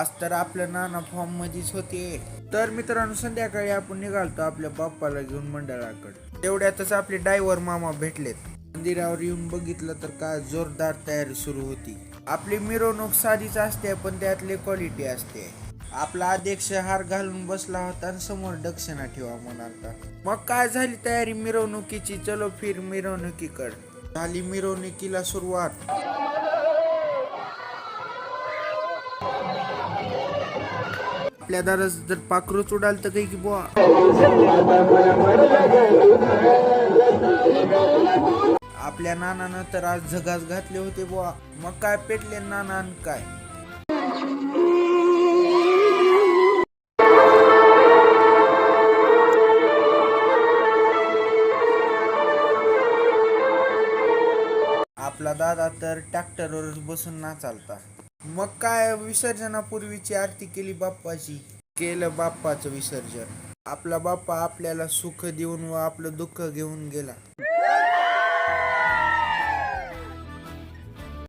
आज तर आपल्या नाना फॉर्म मध्येच होते. तर मित्रांनो संध्याकाळी आपण निघालतो आपल्या बाप्पाला घेऊन मंडळाकडे. तेवढ्यातच आपले डायव्हर मामा भेटलेत. मंदिरावर येऊन बघितलं तर काय जोरदार तयारी सुरू होती. आपली मिरवणूक साधीच असते पण त्यातली क्वालिटी असते. आपला अध्यक्ष हार घालून बसला होता आणि समोर दक्षिणा ठेवा म्हणाला मग काय झाली तयारी मिरवणुकीची? चलो फिर मिरवणुकीकड. झाली मिरवणुकीला सुरुवात. आपल्या दारात जर पाखरूच उडाल तर काही की बुवा. आपल्या नानानं तर आज झगास घातले होते बुवा. मग काय पेटले नाना काय? आपला दादा तर ट्रॅक्टरवरच बसून ना चालता. मग काय विसर्जनापूर्वीची आरती केली बाप्पाची? केलं बाप्पाचं विसर्जन. आपला बाप्पा आपल्याला सुख देऊन व आपलं दुःख घेऊन गेला.